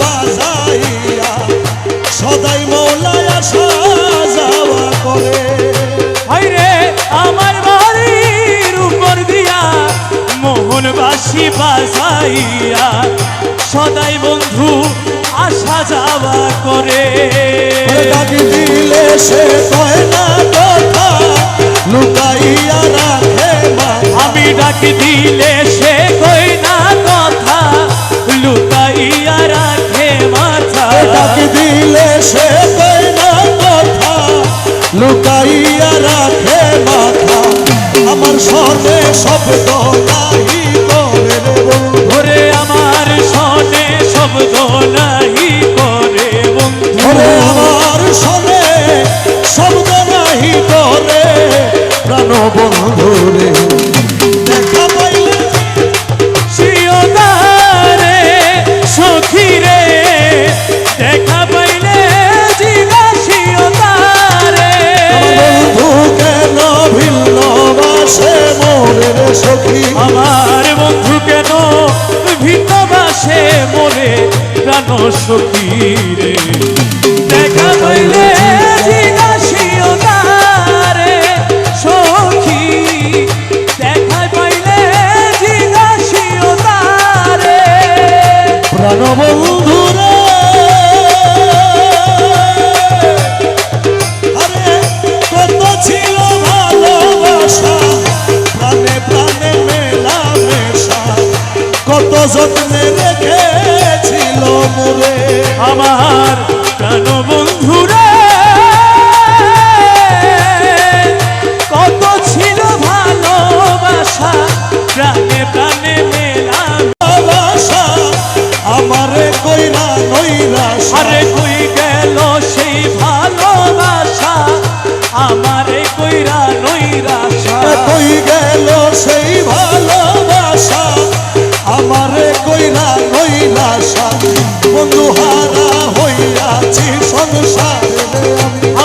বাজাইয়া সদাই মৌলায় আসা যাওয়া করে। হাইরে আমার বাড়ির উপর দিয়া বাজাইয়া সদাই বন্ধু আসা যাওয়া করে। ডাকি দিলে সে কয় না সনে শব্দ নাহি করে রে আমার সনে শব্দ নাহি করে আমার সনে শব্দ নাহি করে। প্রাণ বন্ধু ভিন্ন বাসে প্রাণ সখী রে। দেখা পাইলে যত্নে রেখেছিল মোরে আমার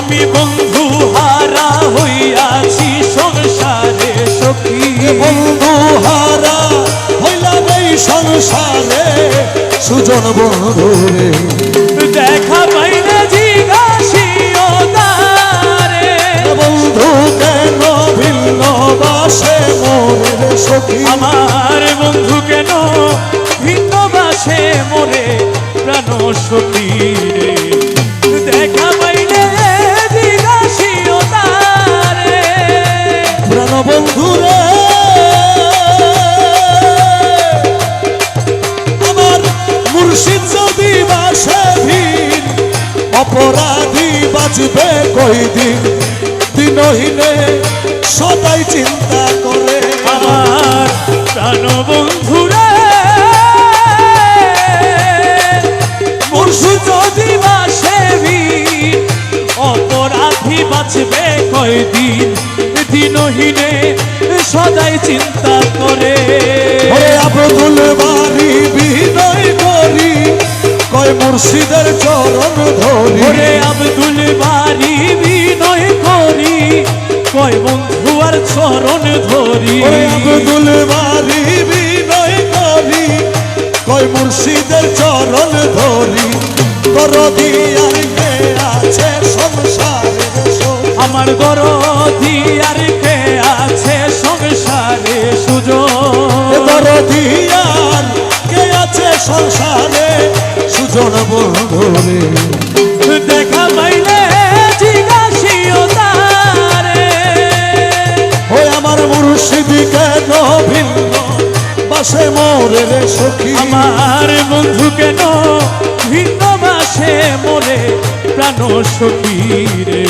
আমি বন্ধু হারা হইয়াছি সংসারে সখী। বন্ধু হারা হইলাম এই সংসারে সুজন বন্ধু রে। দেখা পাইলে জিজ্ঞাসিও তারে। বন্ধু কেন ভিন্ন বাসে মোরে রে সখী? আমার বন্ধু কেন ভিন্ন বাসে মোরে প্রাণ সখী? অপরাধী বাঁচবে কই দিন দিনহীনে সদাই চিন্তা করে। আমার প্রাণ বন্ধু রে মুর্শিদ যদি বাসে বীর, অপরাধী বাঁচবে কয়দিন? দিনহীনে সদাই চিন্তা মুর্শিদের চরণ ধরি। ওরে আব্দুল বাড়ি বিনয় করি। কয় বন্ধু আর চরণ ধরি। ওরে আব্দুল বাড়ি বিনয় করি। কয় মুর্শিদের চরণ ধরি। কর দিয়ার কে আছে সংসারে আমার গর দিয়ার কে আছে সংসারে সুযোগ? কর দিয়ার কে আছে সংসারে সুজন বন্ধুরে দেখা পাইলে জিজ্ঞাসিও তারে। ওই আমার মুর্শিদ কেন ভিন্ন? বাসে মোরে রে সখী। আমার বন্ধু কেন ভিন্ন বাসে মোরে প্রাণ সখী রে?